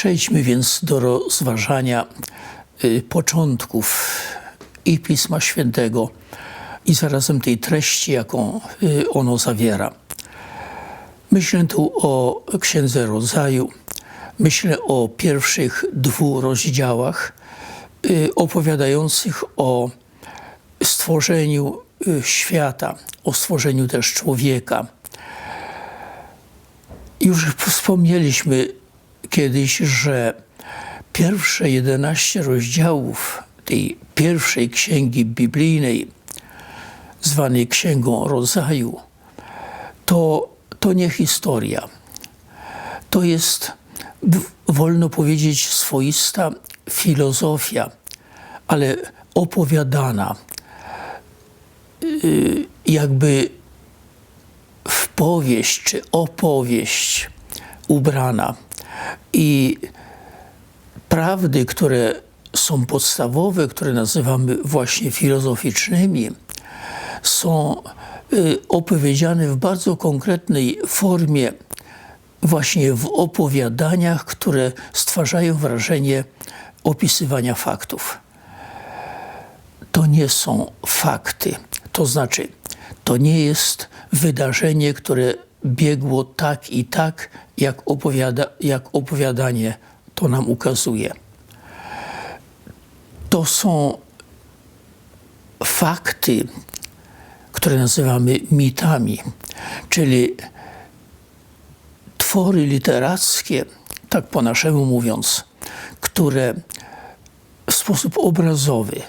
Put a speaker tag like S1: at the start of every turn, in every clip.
S1: Przejdźmy więc do rozważania y, początków i Pisma Świętego i zarazem tej treści, jaką y, ono zawiera. Myślę tu o Księdze Rodzaju, myślę o pierwszych dwóch rozdziałach y, opowiadających o stworzeniu świata, o stworzeniu też człowieka. Już wspomnieliśmy kiedyś, że pierwsze 11 rozdziałów tej pierwszej księgi biblijnej, zwanej Księgą Rodzaju, to, to nie historia. To jest, wolno powiedzieć, swoista filozofia, ale opowiadana, y, jakby w powieść czy opowieść ubrana. I prawdy, które są podstawowe, które nazywamy właśnie filozoficznymi, są y, opowiedziane w bardzo konkretnej formie, właśnie w opowiadaniach, które stwarzają wrażenie opisywania faktów. To nie są fakty, to znaczy, to nie jest wydarzenie, które biegło tak i tak, jak, opowiada, jak opowiadanie to nam ukazuje. To są fakty, które nazywamy mitami, czyli twory literackie, tak po naszemu mówiąc, które w sposób obrazowy,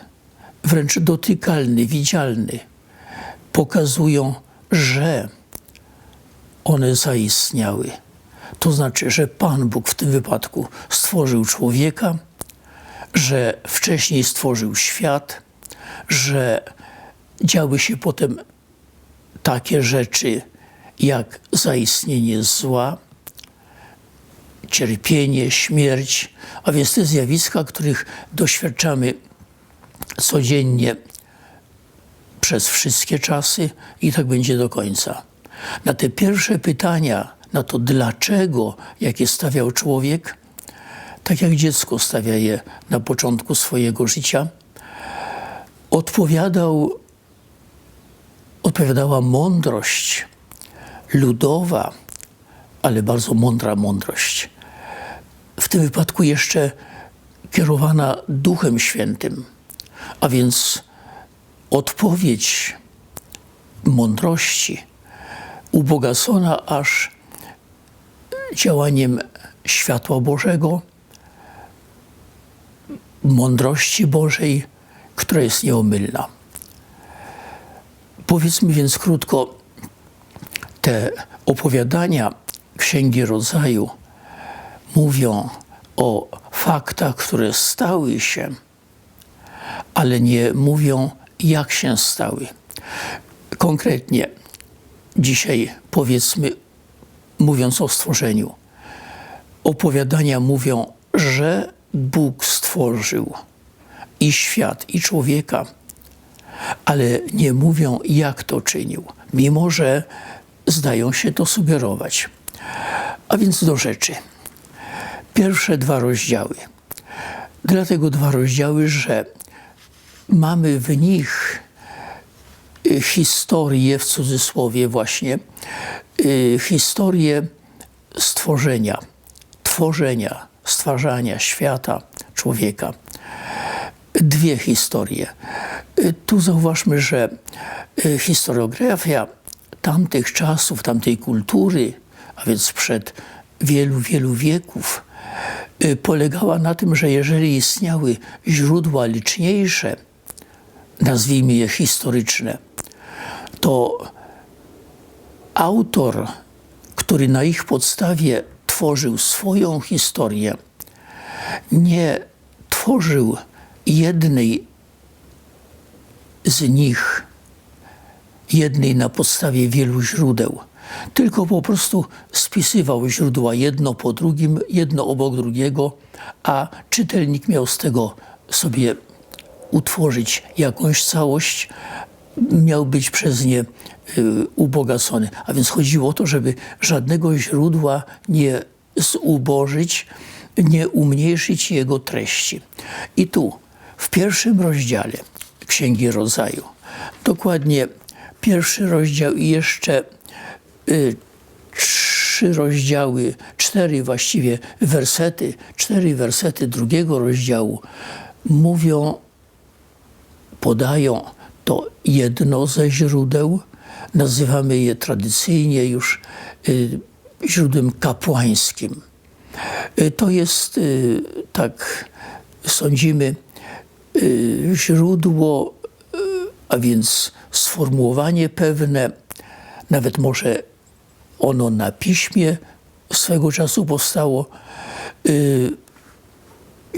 S1: wręcz dotykalny, widzialny, pokazują, że one zaistniały. To znaczy, że Pan Bóg w tym wypadku stworzył człowieka, że wcześniej stworzył świat, że działy się potem takie rzeczy jak zaistnienie zła, cierpienie, śmierć, a więc te zjawiska, których doświadczamy codziennie przez wszystkie czasy i tak będzie do końca. Na te pierwsze pytania, na to dlaczego, jakie stawiał człowiek, tak jak dziecko stawia je na początku swojego życia, odpowiadał, odpowiadała mądrość ludowa, ale bardzo mądra mądrość. W tym wypadku jeszcze kierowana Duchem Świętym, a więc odpowiedź mądrości ubogacona aż działaniem światła Bożego, mądrości Bożej, która jest nieomylna. Powiedzmy więc krótko, te opowiadania Księgi Rodzaju mówią o faktach, które stały się, ale nie mówią, jak się stały. Konkretnie, dzisiaj powiedzmy, mówiąc o stworzeniu, opowiadania mówią, że Bóg stworzył i świat, i człowieka, ale nie mówią, jak to czynił, mimo że zdają się to sugerować. A więc do rzeczy. Pierwsze dwa rozdziały. Dlatego dwa rozdziały, że mamy w nich historię, w cudzysłowie właśnie, y, historię stworzenia, tworzenia, stwarzania świata, człowieka. Dwie historie. Y, tu zauważmy, że historiografia tamtych czasów, tamtej kultury, a więc sprzed wielu, wielu wieków, polegała na tym, że jeżeli istniały źródła liczniejsze, nazwijmy je historyczne, to autor, który na ich podstawie tworzył swoją historię, nie tworzył jednej z nich, jednej na podstawie wielu źródeł, tylko po prostu spisywał źródła jedno po drugim, jedno obok drugiego, a czytelnik miał z tego sobie utworzyć jakąś całość, miał być przez nie y, ubogacony. A więc chodziło o to, żeby żadnego źródła nie zubożyć, nie umniejszyć jego treści. I tu, w pierwszym rozdziale Księgi Rodzaju, dokładnie pierwszy rozdział i jeszcze y, trzy rozdziały, cztery właściwie wersety, cztery wersety drugiego rozdziału mówią, podają to jedno ze źródeł, nazywamy je tradycyjnie już y, źródłem kapłańskim. Y, To jest, y, tak sądzimy, źródło, a więc sformułowanie pewne, nawet może ono na piśmie swego czasu powstało,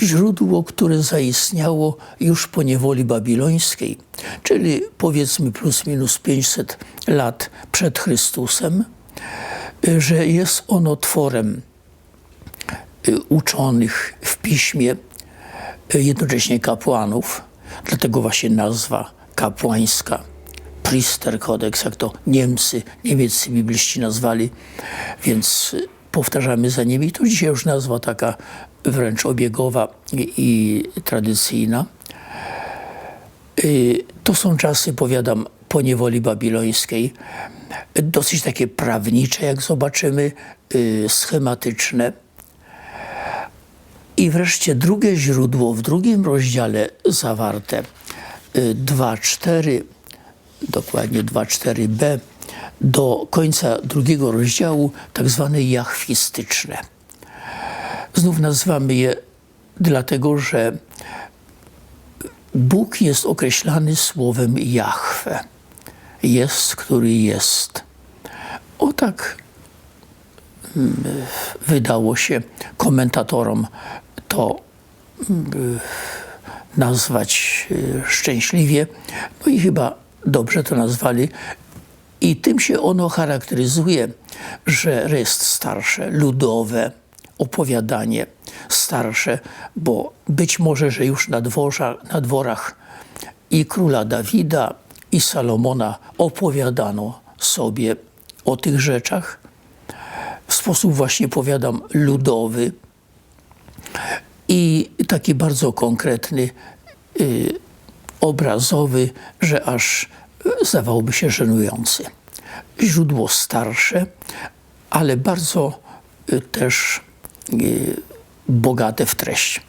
S1: źródło, które zaistniało już po niewoli babilońskiej, czyli powiedzmy plus minus 500 lat przed Chrystusem, że jest ono tworem y, uczonych w piśmie, y, jednocześnie kapłanów, dlatego właśnie nazwa kapłańska. Priester Codex, jak to Niemcy, niemieccy bibliści nazwali, więc powtarzamy za nimi. To dzisiaj już nazwa taka wręcz obiegowa i, tradycyjna. Y, To są czasy, powiadam, po niewoli babilońskiej, dosyć takie prawnicze, jak zobaczymy, y, schematyczne. I wreszcie drugie źródło w drugim rozdziale zawarte y, 2.4, dokładnie 2.4b, do końca drugiego rozdziału, tak zwane jachwistyczne. Znów nazywamy je dlatego, że Bóg jest określany słowem Jahwe. Jest, który jest. O tak mm, wydało się komentatorom to mm, nazwać y, szczęśliwie. No i chyba dobrze to nazwali. I tym się ono charakteryzuje, że jest starsze, ludowe opowiadanie, starsze, bo być może, że już na, dworza, na dworach i króla Dawida, i Salomona opowiadano sobie o tych rzeczach w sposób właśnie, powiadam, ludowy i taki bardzo konkretny, y, obrazowy, że aż y, zdawałoby się żenujący. Źródło starsze, ale bardzo y, też bogate w treść.